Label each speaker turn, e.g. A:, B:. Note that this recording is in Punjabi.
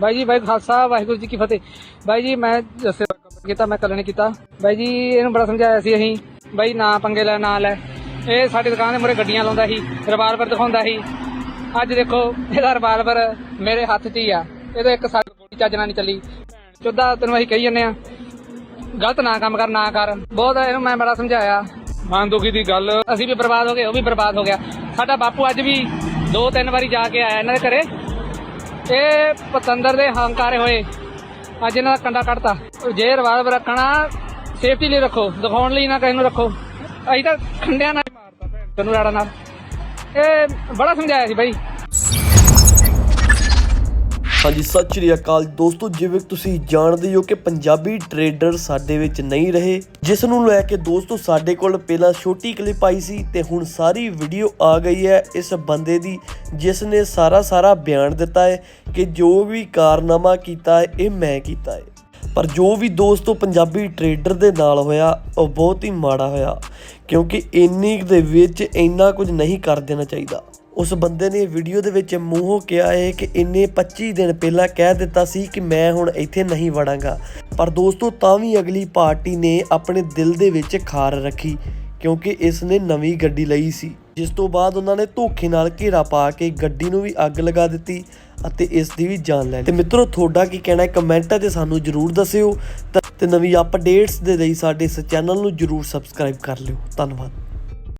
A: ਬਾਈ ਜੀ ਬਾਈ ਖਾਲਸਾ ਵਾਹਿਗੁਰੂ ਜੀ ਕੀ ਫਤਿਹ। ਬਾਈ ਜੀ ਮੈਂ ਦੱਸੇ ਕੀਤਾ ਮੈਂ ਕੱਲ ਨਹੀਂ ਕੀਤਾ। ਬਾਈ ਜੀ ਇਹਨੂੰ ਬੜਾ ਸਮਝਾਇਆ ਸੀ ਅਸੀਂ ਬਾਈ ਨਾ ਪੰਗੇ ਲੈ ਨਾ ਲੈ। ਇਹ ਸਾਡੀ ਦੁਕਾਨ ਦੇ ਮੂਹਰੇ ਗੱਡੀਆਂ ਲਾਉਂਦਾ ਸੀ ਰਿਵਾਲਵਰ ਦਿਖਾਉਂਦਾ ਸੀ। ਅੱਜ ਦੇਖੋ ਇਹਦਾ ਰਿਵਾਲਵਰ ਮੇਰੇ ਹੱਥ 'ਚ ਹੀ ਆ। ਇਹਦੇ ਇੱਕ ਸਾਡੀ ਗੋਲੀ ਚੱਜ ਨਾਲ ਨਹੀਂ ਚੱਲੀ। ਚੁੱਦਾ ਤੈਨੂੰ ਅਸੀਂ ਕਹੀ ਜੰਨੇ ਆ ਗਲਤ ਨਾ ਕੰਮ ਕਰ ਨਾ ਕਰ। ਬਹੁਤ ਇਹਨੂੰ ਮੈਂ ਬੜਾ ਸਮਝਾਇਆ। ਮਨ ਦੁਖੀ ਦੀ ਗੱਲ। ਅਸੀਂ ਵੀ ਬਰਬਾਦ ਹੋ ਗਏ ਉਹ ਵੀ ਬਰਬਾਦ ਹੋ ਗਿਆ। ਸਾਡਾ ਬਾਪੂ ਅੱਜ ਵੀ ਦੋ ਤਿੰਨ ਵਾਰੀ ਜਾ ਕੇ ਆਇਆ ਇਹਨਾਂ ਦੇ ਘਰੇ। ਇਹ ਪਤੰਦਰ ਦੇ ਹੰਕਾਰੇ ਹੋਏ। ਅੱਜ ਇਹਨਾਂ ਦਾ ਕੰਡਾ ਕੱਢਤਾ। ਜੇ ਰਿਵਾਲਵਰ ਰੱਖਣਾ ਸੇਫਟੀ ਲਈ ਰੱਖੋ, ਦਿਖਾਉਣ ਲਈ ਨਾ ਕਿਸੇ ਨੂੰ ਰੱਖੋ। ਅਸੀਂ ਤਾਂ ਖੰਡਿਆਂ ਨਾਲ ਹੀ ਮਾਰਤਾ ਭੈਣ, ਤੈਨੂੰ ਰਾੜਾ ਨਾਲ। ਇਹ ਬੜਾ ਸਮਝਾਇਆ ਸੀ ਬਾਈ।
B: ਹਾਂਜੀ, ਸਤਿ ਸ਼੍ਰੀ ਅਕਾਲ। ਦੋਸਤੋ, ਜਿਵੇਂ ਤੁਸੀਂ ਜਾਣਦੇ ਹੋ ਕਿ ਪੰਜਾਬੀ ਟਰੇਡਰ ਸਾਡੇ ਵਿੱਚ ਨਹੀਂ ਰਹੇ, ਜਿਸ ਨੂੰ ਲੈ ਕੇ ਦੋਸਤੋ ਸਾਡੇ ਕੋਲ ਪਹਿਲਾਂ ਛੋਟੀ ਕਲਿੱਪ ਆਈ ਸੀ ਤੇ ਹੁਣ ਸਾਰੀ ਵੀਡੀਓ ਆ ਗਈ ਹੈ ਇਸ ਬੰਦੇ ਦੀ, ਜਿਸ ਨੇ ਸਾਰਾ ਸਾਰਾ ਬਿਆਨ ਦਿੱਤਾ ਹੈ ਕਿ ਜੋ ਵੀ ਕਾਰਨਾਮਾ ਕੀਤਾ ਹੈ, ਇਹ ਮੈਂ ਕੀਤਾ ਹੈ। ਪਰ ਜੋ ਵੀ ਦੋਸਤੋ ਪੰਜਾਬੀ ਟਰੇਡਰ ਦੇ ਨਾਲ ਹੋਇਆ, ਉਹ ਬਹੁਤ ਹੀ ਮਾੜਾ ਹੋਇਆ, ਕਿਉਂਕਿ ਇੰਨੀ ਦੇ ਵਿੱਚ ਇੰਨਾ ਕੁਝ ਨਹੀਂ ਕਰ ਦੇਣਾ ਚਾਹੀਦਾ। ਉਸ ਬੰਦੇ ਨੇ ਵੀਡੀਓ ਦੇ ਵਿੱਚ ਮੂੰਹੋਂ ਕਿਹਾ ਹੈ ਕਿ ਇੰਨੇ 25 ਦਿਨ ਪਹਿਲਾਂ ਕਹਿ ਦਿੱਤਾ ਸੀ ਕਿ ਮੈਂ ਹੁਣ ਇੱਥੇ ਨਹੀਂ ਵੜਾਂਗਾ। ਪਰ ਦੋਸਤੋ, ਤਾਂ ਵੀ ਅਗਲੀ ਪਾਰਟੀ ਨੇ ਆਪਣੇ ਦਿਲ ਦੇ ਵਿੱਚ ਖਾਰ ਰੱਖੀ, ਕਿਉਂਕਿ ਇਸ ਨੇ ਨਵੀਂ ਗੱਡੀ ਲਈ ਸੀ। ਜਿਸ ਤੋਂ ਬਾਅਦ ਉਹਨਾਂ ਨੇ ਧੋਖੇ ਨਾਲ ਘੇਰਾ ਪਾ ਕੇ ਗੱਡੀ ਨੂੰ ਵੀ ਅੱਗ ਲਗਾ ਦਿੱਤੀ ਅਤੇ ਇਸ ਦੀ ਵੀ ਜਾਨ ਲੈ ਲਈ। ਤੇ ਮਿੱਤਰੋ, ਤੁਹਾਡਾ ਕੀ ਕਹਿਣਾ ਹੈ? ਕਮੈਂਟਾਂ 'ਤੇ ਸਾਨੂੰ ਜਰੂਰ ਦੱਸਿਓ। ਤਾਂ- ਤੇ ਨਵੀਂ ਅਪਡੇਟਸ ਦੇ ਲਈ ਸਾਡੇ ਇਸ ਚੈਨਲ ਨੂੰ ਜਰੂਰ ਸਬਸਕ੍ਰਾਈਬ ਕਰ ਲਿਓ। ਧੰਨਵਾਦ।